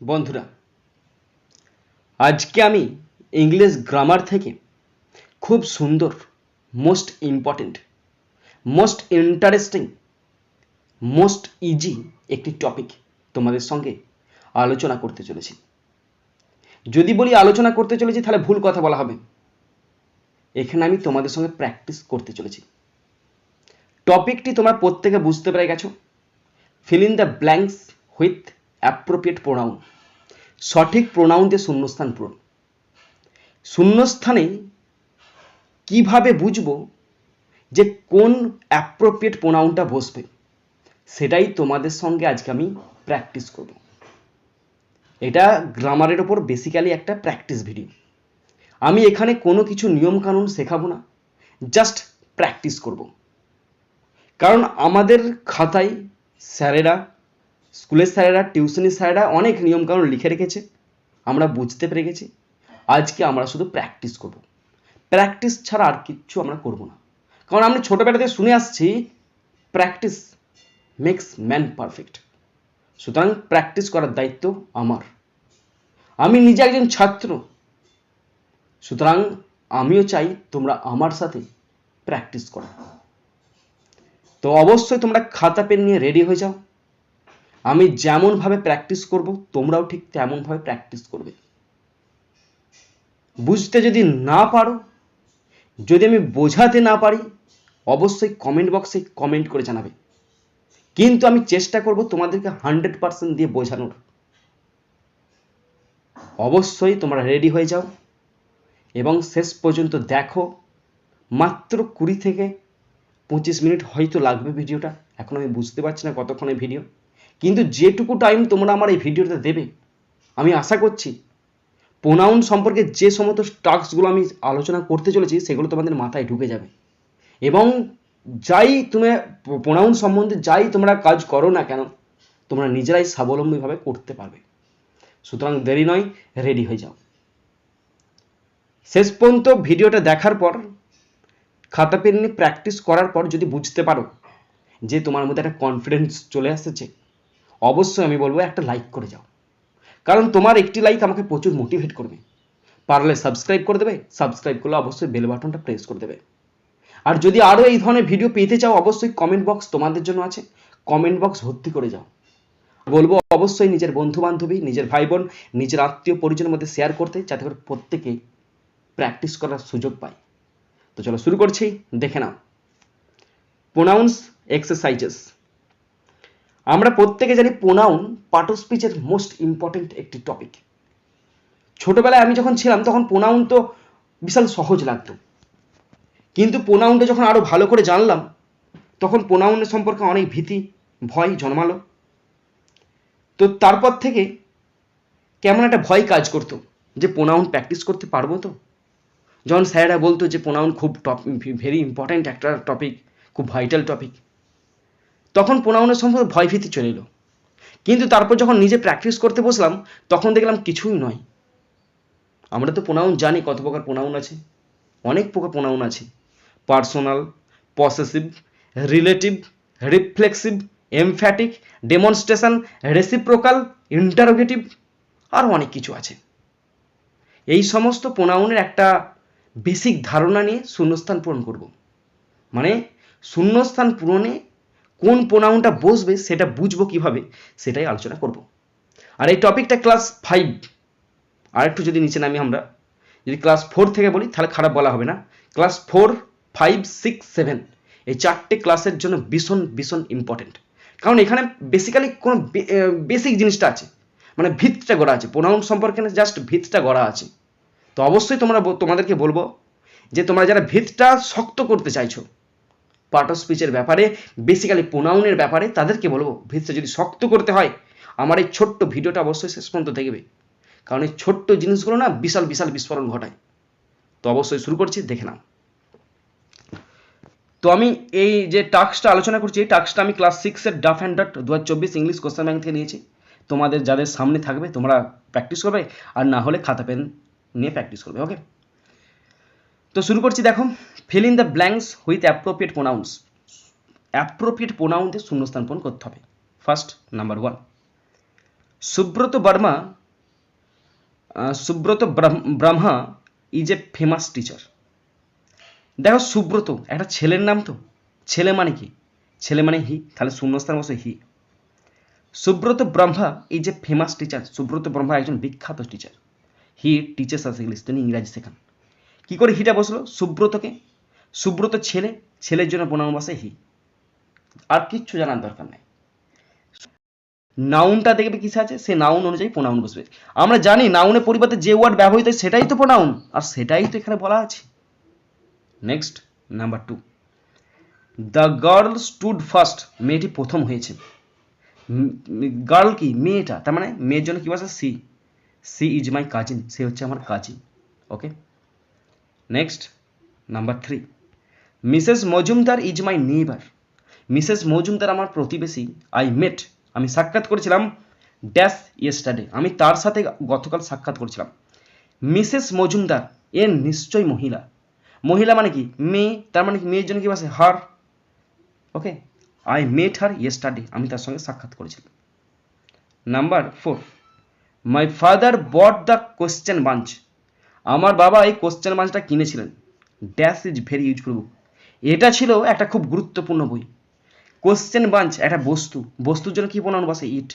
বন্ধুরা, আজকে আমি ইংলিশ গ্রামার থেকে খুব সুন্দর most important most interesting most easy একটি টপিক তোমাদের সঙ্গে আলোচনা করতে চলেছি। যদি বলি আলোচনা করতে চলেছি, তাহলে ভুল কথা বলা হবে। এখানে আমি তোমাদের সঙ্গে প্র্যাকটিস করতে চলেছি। টপিকটি তোমরা প্রত্যেকে বুঝতে পেরে গেছো। Fill in the blanks with appropriate pronoun সঠিক প্রোনাউন দিয়ে শূন্যস্থান পূরণ। শূন্যস্থানে কীভাবে বুঝব যে কোন অ্যাপ্রোপ্রিয়েট প্রোনাউনটা বসবে? সেটাই তোমাদের সঙ্গে আজকে আমি প্র্যাকটিস করব। এটা গ্রামারের ওপর বেসিক্যালি একটা প্র্যাকটিস ভিডিও আমি এখানে কোনো কিছু নিয়মকানুন শেখাবো না জাস্ট প্র্যাকটিস করব। কারণ আমাদের খাতায় স্যারেরা স্কুলের স্যারেরা, টিউশনের স্যারেরা অনেক নিয়মকানুন লিখে রেখেছে। আমরা বুঝতে পেরে গেছি। আজকে আমরা শুধু প্র্যাকটিস করব। প্র্যাকটিস ছাড়া আর কিচ্ছু আমরা করব না। কারণ আমি ছোটোবেলা থেকে শুনে আসছি প্র্যাকটিস মেক্স ম্যান পারফেক্ট সুতরাং প্র্যাকটিস করার দায়িত্ব আমার। আমি নিজে একজন ছাত্র। সুতরাং আমিও চাই তোমরা আমার সাথে প্র্যাকটিস করো। তো অবশ্যই তোমরা খাতা, পেন নিয়ে রেডি হয়ে যাও। আমি যেমনভাবে প্র্যাকটিস করব, তোমরাও ঠিক তেমনভাবে প্র্যাকটিস করবে। বুঝতে যদি না পারো, যদি আমি বোঝাতে না পারি, অবশ্যই কমেন্ট বক্সে কমেন্ট করে জানাবে। কিন্তু আমি চেষ্টা করব তোমাদেরকে হান্ড্রেড পার্সেন্ট দিয়ে বোঝানোর। অবশ্যই তোমরা রেডি হয়ে যাও এবং শেষ পর্যন্ত দেখো, মাত্র কুড়ি থেকে পঁচিশ মিনিট হয়তো লাগবে ভিডিওটা এখন আমি বুঝতে পারছি না কতক্ষণে ভিডিও কিন্তু যেটুকু টাইম তোমরা আমার এই ভিডিওতে দেবে, আমি আশা করছি প্রোনাউন সম্পর্কে যে সমস্ত টাস্কগুলো আমি আলোচনা করতে চলেছি, সেগুলো তোমাদের মাথায় ঢুকে যাবে। এবং যাই তুমি প্রোনাউন সম্বন্ধে যাই তোমরা কাজ করো না কেন, তোমরা নিজেরাই স্বাবলম্বীভাবে করতে পারবে। সুতরাং দেরি নয় রেডি হয়ে যাও। শেষ পর্যন্ত ভিডিওটা দেখার পর, খাতা পেন নিয়ে প্র্যাকটিস করার পর যদি বুঝতে পারো যে তোমার মধ্যে একটা কনফিডেন্স চলে আসছে অবশ্যই আমি বলব একটা লাইক করে যাও। কারণ তোমার একটি লাইক আমাকে প্রচুর মোটিভেট করবে। পারলে সাবস্ক্রাইব করে দেবে সাবস্ক্রাইব করলে অবশ্যই বেল বাটনটা প্রেস করে দেবে। আর যদি আরও এই ধরনের ভিডিও পেতে চাও, অবশ্যই কমেন্ট বক্স তোমাদের জন্য আছে। কমেন্ট বক্স ভর্তি করে যাও। বলব অবশ্যই নিজের বন্ধু বান্ধবী নিজের ভাই বোন নিজের আত্মীয় পরিজনের মধ্যে শেয়ার করতে, যাতে করে প্রত্যেকেই প্র্যাকটিস করার সুযোগ পায়। তো চলো শুরু করছি, দেখে নাও। প্রোনাউন্স এক্সারসাইজেস আমরা প্রত্যেকে জানি প্রোনাউন পার্ট অফ স্পিচের মোস্ট ইম্পর্টেন্ট একটি টপিক ছোটবেলায় আমি যখন ছিলাম, তখন প্রোনাউন তো বিশাল সহজ লাগতো। কিন্তু প্রোনাউনটা যখন আরও ভালো করে জানলাম, তখন প্রোনাউনের সম্পর্কে অনেক ভীতি, ভয় জন্মালো। তো তারপর থেকে কেমন একটা ভয় কাজ করতো যে প্রোনাউন প্র্যাকটিস করতে পারব তো? যখন স্যারেরা বলতো যে প্রোনাউন খুব টপ ভেরি ইম্পর্ট্যান্ট একটা টপিক খুব ভাইটাল টপিক তখন প্রোনাউনের সম্পর্কে ভয় ভীতি চলে এলো কিন্তু তারপর যখন নিজে প্র্যাকটিস করতে বসলাম, তখন দেখলাম কিছুই নয়। আমরা তো প্রোনাউন জানি কত প্রকার প্রোনাউন আছে। অনেক প্রকার প্রোনাউন আছে। Personal possessive relative reflexive emphatic demonstration reciprocal interrogative আরও অনেক কিছু আছে। এই সমস্ত প্রোনাউনের একটা বেসিক ধারণা নিয়ে শূন্যস্থান পূরণ করব। মানে শূন্যস্থান পূরণে কোন প্রোনাউনটা বসবে সেটা বুঝব কীভাবে, সেটাই আলোচনা করব। আর এই টপিকটা ক্লাস ফাইভ আর একটু যদি নিচে নামি আমরা, যদি ক্লাস ফোর থেকে বলি, তাহলে খারাপ বলা হবে না। Class four five six seven এই চারটে ক্লাসের জন্য ভীষণ ভীষণ ইম্পর্টেন্ট কারণ এখানে বেসিক্যালি কোনো বেসিক জিনিসটা আছে। মানে ভিতটা গড়া আছে। প্রোনাউন সম্পর্কে না জাস্ট ভিতটা গড়া আছে। তো অবশ্যই তোমরা তোমাদেরকে বলব যে তোমরা যারা ভিতটা শক্ত করতে চাইছো পার্ট অফ স্পিচের ব্যাপারে বেসিক্যালি প্রোনাউনের ব্যাপারে তাদেরকে বলব ভিতটা যদি শক্ত করতে হয়, আমার এই ছোট্ট ভিডিওটা অবশ্যই শেষ পর্যন্ত দেখবে। কারণ এই ছোট্ট জিনিসগুলো না বিশাল বিশাল বিস্ফোরণ ঘটায়। তো অবশ্যই শুরু করছি, দেখে নাও। তো আমি এই যে টাস্কটা আলোচনা করছি, এই টাস্কটা আমি ক্লাস সিক্সের ডাফ অ্যান্ড ডট দু হাজার চব্বিশ ইংলিশ কোশ্চেন ব্যাংক থেকে নিয়েছি। তোমাদের যাদের সামনে থাকবে, তোমরা প্র্যাকটিস করবে, আর না হলে খাতা পেন নিয়ে প্র্যাকটিস করবে ওকে তো শুরু করছি, দেখো fill in the blanks with appropriate pronouns appropriate pronoun দিয়ে শূন্যস্থান পূরণ করতে হবে। First number one Subrata Barma Subrata Brahma- is a famous teacher দেখো, সুব্রত, একটা ছেলের নাম তো। ছেলে মানে কি? ছেলে মানে হি তাহলে শূন্যস্থান বসে he Subrata Brahma is a famous teacher Subrata Brahma একজন বিখ্যাত teacher he teaches us English তিনি ইংরাজি শেখান। কি করে হিটা বসল? সুব্রতকে। সুব্রত ছেলে, ছেলের জন্য প্রণাম বসে হি। আর কিচ্ছু জানার দরকার নাই। নাউনটা দেখবে কিসে আছে? সে নাউন অনুযায়ী প্রোনাউন বসবে। আমরা জানি নাউনের পরিবর্তে যে ওয়ার্ড ব্যবহৃত হয় সেটাই তো প্রোনাউন আর সেটাই তো এখানে বলা আছে। Next number two the girl stood first মেয়েটি প্রথম হয়েছে। গার্ল কি? মেয়েটা। তার মানে মেয়ের জন্য কি বসে she she is my cousin সে হচ্ছে আমার cousin okay next number three Mrs Majumdar is my neighbour Mrs Majumdar আমার প্রতিবেশী আই মেট আমি সাক্ষাৎ করেছিলাম ড্যাশ ইয়েস্টারডে আমি তার সাথে গতকাল সাক্ষাৎ করেছিলাম মিসেস মজুমদার এর নিশ্চয়ই মহিলা মহিলা মানে কি মেয়ে তার মানে কি মেয়ের জন্য কি বসে হার okay I met her yesterday আমি তার সঙ্গে সাক্ষাৎ করেছিলাম number four my father bought the question bunch আমার বাবা এই কোশ্চেন বাঞ্চটা কিনেছিলেন। Dash is very useful book এটা ছিল একটা খুব গুরুত্বপূর্ণ বই। কোশ্চেন বাঞ্চ একটা বস্তু। বস্তুর জন্য কী প্রণাম বসে? It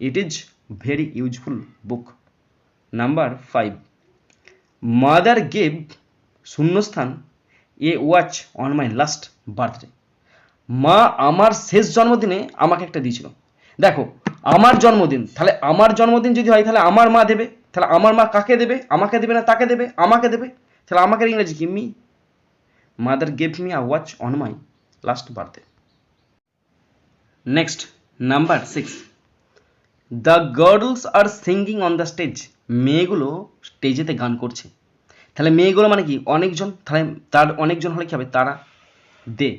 it is very useful book number five mother gave শূন্যস্থান a watch on my last birthday মা আমার শেষ জন্মদিনে আমাকে একটা দিয়েছিল। দেখো, আমার জন্মদিন, তাহলে আমার জন্মদিন যদি হয়, তাহলে আমার মা দেবে? তাহলে আমার মা কাকে দেবে? আমাকে দেবে না তাকে দেবে? আমাকে দেবে? তাহলে আমাকে ইংরেজি কি me mother gave me a watch on my last birthday next number six the girls are singing on the stage মেয়েগুলো স্টেজেতে গান করছে। তাহলে মেয়েগুলো মানে কি? অনেকজন, তাহলে তার অনেকজন হলে কি হবে? তারা they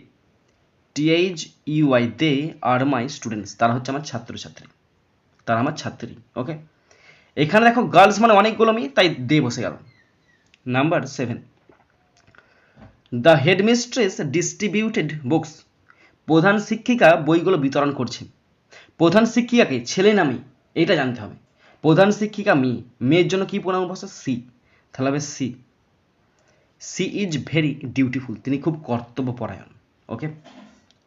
T H U I they are my students তারা হচ্ছে আমার ছাত্রছাত্রী। তারা আমার ছাত্রী ওকে এখানে দেখো গার্লস মানে অনেকগুলো মেয়ে, তাই দে বসে গেল। Number seven the headmistress distributed books প্রধান শিক্ষিকা বইগুলো বিতরণ করছে। প্রধান শিক্ষিকাকে ছেলে না মেয়ে, এটা জানতে হবে। প্রধান শিক্ষিকা মেয়ে, মেয়ের জন্য কি প্রণাম বসে? সি তাহলে হবে she she is very dutiful তিনি খুব কর্তব্যপরায়ণ। Okay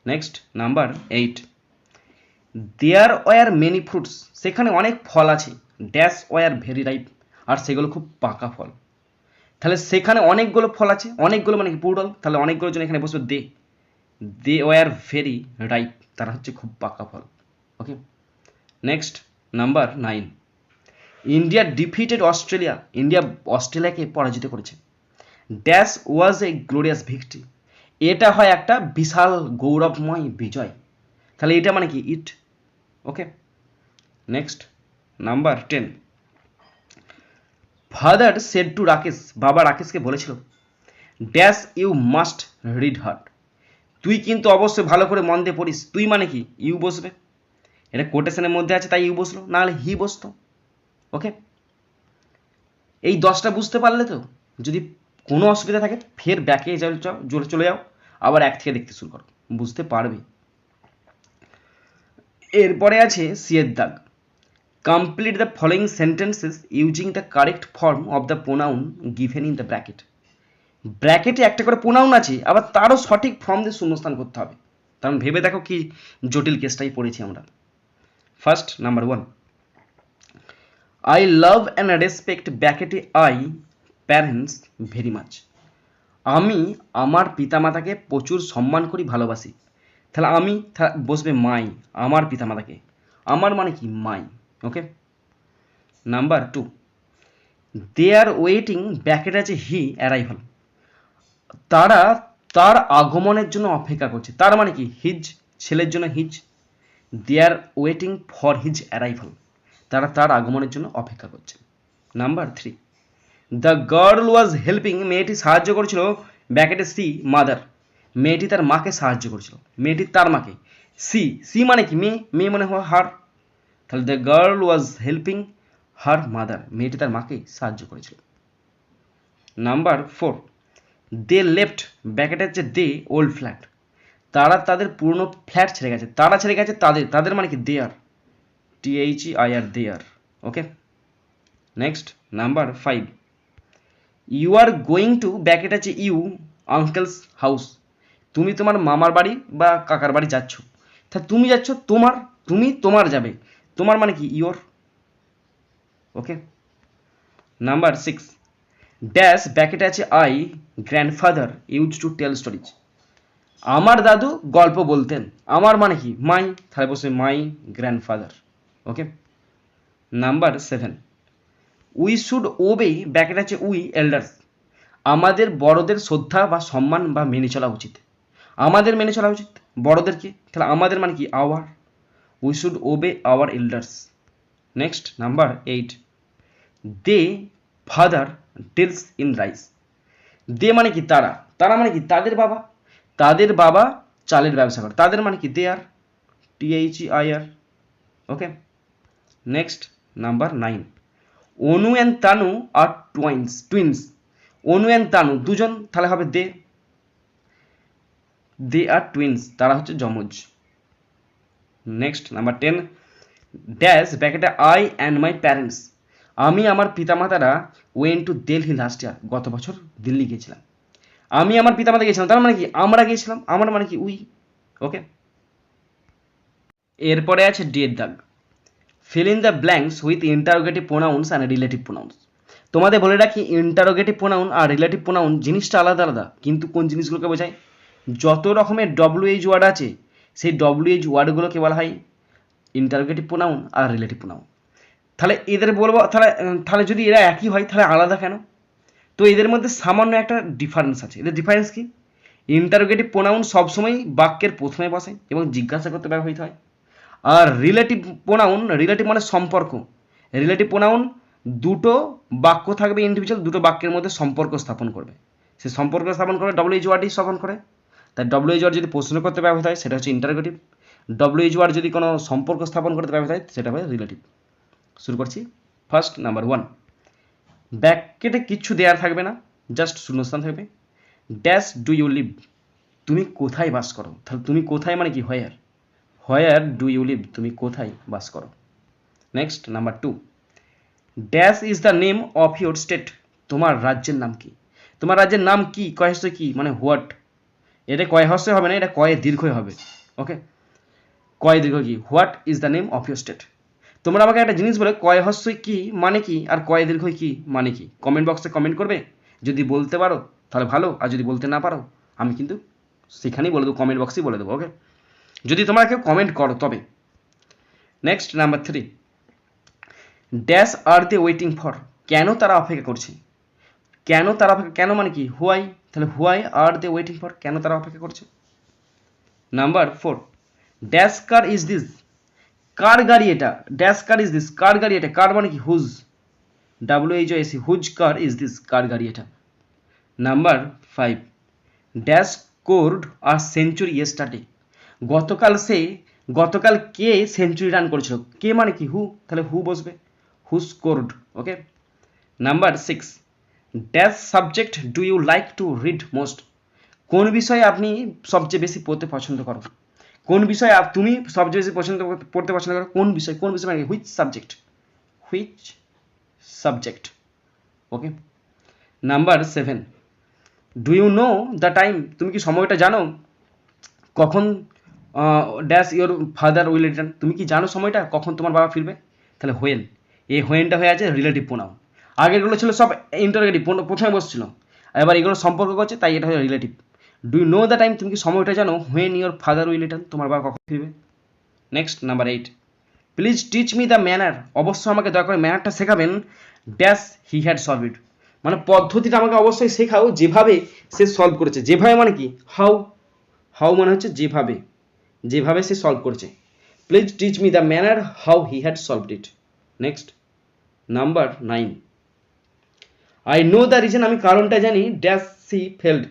next number eight there were many fruits সেখানে অনেক ফল আছে। ড্যাশ ওয়ার ভেরি রাইপ আর সেগুলো খুব পাকা ফল। তাহলে সেখানে অনেকগুলো ফল আছে, অনেকগুলো মানে পুরল তাহলে অনেকগুলো জন্য এখানে বসবে, they. They were very ripe তারা হচ্ছে খুব পাকা ফল। Okay next number nine India defeated Australia India অস্ট্রেলিয়াকে পরাজিত করেছে। Dash was a glorious victory এটা হয় একটা বিশাল গৌরবময় বিজয়। তাহলে এটা মানে কি? It okay next number ten father said to Rakesh বাবা রাকেশকে বলেছিল dash you must read hard তুই কিন্তু অবশ্যই ভালো করে মন দিয়ে পড়িস। তুই মানে কি? ইউ বসবে। এটা কোটেশনের মধ্যে আছে, তাই ইউ বসল। নাহলে হি বসতো। ওকে এই দশটা বুঝতে পারলে তো, যদি কোনো অসুবিধা থাকে, ফের ব্যাকে যাও জোরে চলে যাও। আবার এক থেকে দেখতে শুরু করো। বুঝতে পারবে। এরপরে আছে সিয়ের দাগ। Complete the following sentences using the correct form of the pronoun given in the bracket ব্র্যাকেটে একটা করে প্রোনাউন আছে, আবার তারও সঠিক ফর্ম দিয়ে শূন্যস্থান করতে হবে। কারণ ভেবে দেখো কি জটিল কেসটাই পড়েছি আমরা। First number one I love and respect ব্যাকেটে I parents very much আমি আমার পিতামাতাকে প্রচুর সম্মান করি, ভালোবাসি। তাহলে আমি বসবে মাই, আমার পিতামাতাকে। আমার মানে কি? My. Okay number two they are waiting bracket আছে হি অ্যারাইভাল তারা, তার আগমনের জন্য অপেক্ষা করছে। তার মানে কি? হিজ ছেলের জন্য his they are waiting for his arrival তারা তার আগমনের জন্য অপেক্ষা করছে। Number three the girl was helping মেয়েটি সাহায্য করেছিল ব্যাকেটে সি মাদার মেয়েটি তার মাকে সাহায্য করেছিল। মেয়েটি তার মাকে। সি সি মানে কি? মেয়ে মেয়ে মানে হয় হার। তাহলে the girl was helping her mother মেয়েটি তার মাকে সাহায্য করেছিল। নাম্বার ফোর দে লেফট ব্যাকেটের যে দে ওল্ড ফ্ল্যাট তারা তাদের পুরনো ফ্ল্যাট ছেড়ে গেছে। তারা ছেড়ে গেছে তাদের তাদের মানে কি? They are T H E I R their okay next number five you are going to bracket আছে ইউ আঙ্কেলস হাউস তুমি তোমার মামার বাড়ি বা কাকার বাড়ি যাচ্ছ। তা তুমি যাচ্ছ, তোমার, তুমি তোমার যাবে। তোমার মানে কি? Your okay number six dash ব্যাকেটে আছে I grandfather use to tell stories আমার দাদু গল্প বলতেন। আমার মানে কি? মাই তাহলে বসে my grandfather okay number seven we should obey bracket আছে উই এল্ডার্স আমাদের বড়দের শ্রদ্ধা বা সম্মান বা মেনে চলা উচিত। আমাদের মেনে চলা উচিত? বড়দেরকে তাহলে আমাদের মানে কি? Our we should obey our elders next number eight they father deals in rice they মানে কি তারা? তারা মানে কি তাদের বাবা? তাদের বাবা চালের ব্যবসা করে। তাদের মানে কি? They are T H I R okay next number nine Anu and Tanu are twins twins Anu and Tanu দুজন, তাহলে হবে দে দে আর টুইন্স তারা হচ্ছে যমজ। নেক্সট নাম্বার টেন ড্যাশ ব্যাকেটে আই অ্যান্ড মাই প্যারেন্টস আমি আমার পিতামাতারা went to Delhi last year গত বছর দিল্লি গিয়েছিলাম। আমি আমার পিতামাতা গিয়েছিলাম, তার মানে কি? আমরা গিয়েছিলাম, আমার মানে কি? উই। ওকে এরপরে আছে ডের দাগ fill in the blanks with interrogative pronouns and relative pronouns তোমাদের বলে রাখি ইন্টারোগেটিভ প্রোনাউন আর রিলেটিভ প্রোনাউন জিনিসটা আলাদা আলাদা, কিন্তু কোন জিনিসগুলোকে বোঝায়? যত রকমের ডব্লিউএইচ ওয়ার্ড আছে সেই ডব্লিউএইচ ওয়ার্ডগুলোকে বলা হয় ইন্টারোগেটিভ প্রোনাউন আর রিলেটিভ প্রোনাউন তাহলে এদের বলব, তাহলে তাহলে যদি এরা একই হয়, তাহলে আলাদা কেন? তো এদের মধ্যে সামান্য একটা ডিফারেন্স আছে। এদের ডিফারেন্স কি? ইন্টারোগেটিভ প্রোনাউন সবসময় বাক্যের প্রথমে বসে এবং জিজ্ঞাসা করতে ব্যবহৃত হয়। আর রিলেটিভ প্রোনাউন রিলেটিভ মানে সম্পর্ক। রিলেটিভ প্রোনাউন দুটো বাক্য থাকবে ইন্ডিভিজুয়াল দুটো বাক্যের মধ্যে সম্পর্ক স্থাপন করবে। সে সম্পর্ক স্থাপন করে ডব্লিউএইচ ওয়ার্ডই স্থাপন করে। তাই ডব্লিউএইচ ওয়ার্ড যদি প্রশ্ন করতে ব্যবহৃত হয়, সেটা হচ্ছে ইন্টারোগেটিভ ডব্লিউএইচ ওয়ার্ড যদি কোনো সম্পর্ক স্থাপন করতে ব্যবহৃত হয়, সেটা হবে রিলেটিভ শুরু করছি। ফার্স্ট নাম্বার ওয়ান ব্যাকেটে কিচ্ছু দেওয়ার থাকবে না জাস্ট শূন্যস্থান থাকবে। ড্যাশ ডু ইউ লিভ তুমি কোথায় বাস করো? তাহলে তুমি কোথায় মানে কি? Where where do you live তুমি কোথায় বাস করো? Next number two dash is the name of your state তোমার রাজ্যের নাম কি? তোমার রাজ্যের নাম কি? কয় হস্য কি? মানে হোয়াট এটা কয় হস্য হবে না, এটা কয়ে দীর্ঘই হবে ওকে কয় দীর্ঘ কি? What is the name of your state তোমরা আমাকে একটা জিনিস বলে, কয় হস্যই কি মানে কি, আর কয় দীর্ঘই কি মানে কি? কমেন্ট বক্সে কমেন্ট করবে। যদি বলতে পারো, তাহলে ভালো, আর যদি বলতে না পারো, আমি কিন্তু সেখানেই বলে দেবো কমেন্ট বক্সেই বলে দেবো ওকে যদি তোমরা কেউ কমেন্ট করো, তবে। Next number three dash are they waiting for কেন তারা অপেক্ষা করছে? কেন তারা অপেক্ষা, কেন মানে কি? হুয়াই তাহলে why are they waiting for কেন তারা অপেক্ষা করছে? Number four dash car is this কার গাড়ি এটা? ড্যাশ কার ইজ দিস কার গাড়ি এটা? কার মানে কি? Whose W H S E whose car is this car গাড়ি এটা? Number five dash scored a century yesterday গতকাল সে, গতকাল কে সেঞ্চুরি রান করেছিল? কে মানে কি? হু তাহলে হু বসবে? Who scored okay number six dash subject do you like to read most কোন বিষয়ে আপনি সবচেয়ে বেশি পড়তে পছন্দ করো কোন বিষয়ে তুমি সবচেয়ে বেশি পছন্দ পড়তে পছন্দ করো কোন বিষয় কোন বিষয় মানে which subject which subject okay number seven do you know the time তুমি কি সময়টা জানো? কখন dash your father will return তুমি কি জানো সময়টা? কখন তোমার বাবা ফিরবে? তাহলে হোয়েন এই হোয়েনটা হয়ে আছে রিলেটিভ প্রোনাউন আগেরগুলো ছিল সব ইন্টারগেটিভ প্রথমে বসছিল এবার এগুলো সম্পর্ক করছে, তাই এটা হয়ে relative do you know the time তুমি কি সময়টা জানো? When your father will return তোমার বাবা কখন ফিরবে? Next number eight please teach me the manner অবশ্যই আমাকে দয়া করে ম্যানারটা শেখাবেন। Dash he had solve it মানে পদ্ধতিটা আমাকে অবশ্যই শেখাও, যেভাবে সে সলভ করেছে। যেভাবে মানে কি? হাউ হাউ মানে হচ্ছে যেভাবে। যেভাবে সে সলভ করেছে। Please teach me the manner how he had solved it next number nine I know the reason আমি কারণটা জানি ড্যাশ সি ফেল্ড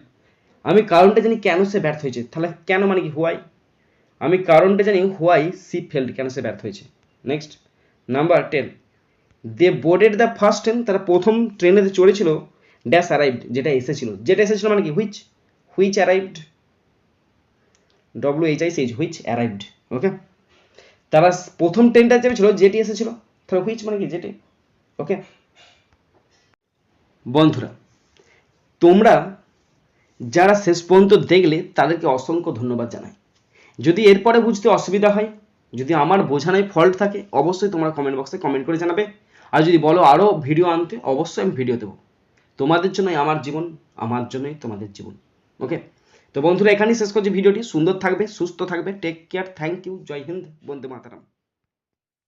আমি কারণটা জানি কেন সে ব্যর্থ হয়েছে। তাহলে কেন মানে কি? হোয়াই আমি কারণটা জানি হোয়াই সি ফেল্ড কেন সে ব্যর্থ হয়েছে। Next number ten they boarded the first train তারা প্রথম ট্রেনে চড়েছিল ড্যাশ অ্যারাইভড যেটা এসেছিল। যেটা এসেছিল মানে কি? Which which arrived W H I C H which arrived okay তারা প্রথম ট্রেনটা চেপেছিল যেটি এসেছিল, তাহলে হুইচ মানে কি? যেটি? ওকে বন্ধুরা, তোমরা যারা শেষ পর্যন্ত দেখলে তাদেরকে অসংখ্য ধন্যবাদ জানাই। যদি এরপরে বুঝতে অসুবিধা হয়, যদি আমার বোঝানোয় ফল্ট থাকে, অবশ্যই তোমরা কমেন্ট বক্সে কমেন্ট করে জানাবে। আর যদি বলো আরও ভিডিও আনতে, অবশ্যই আমি ভিডিও দেবো। তোমাদের জন্যই আমার জীবন, আমার জন্যই তোমাদের জীবন। ওকে তো বন্ধুরা, এখানেই শেষ করছি ভিডিওটি সুন্দর থাকবে, সুস্থ থাকবে। টেক কেয়ার থ্যাংক ইউ জয় হিন্দ, বন্দে মাতারাম।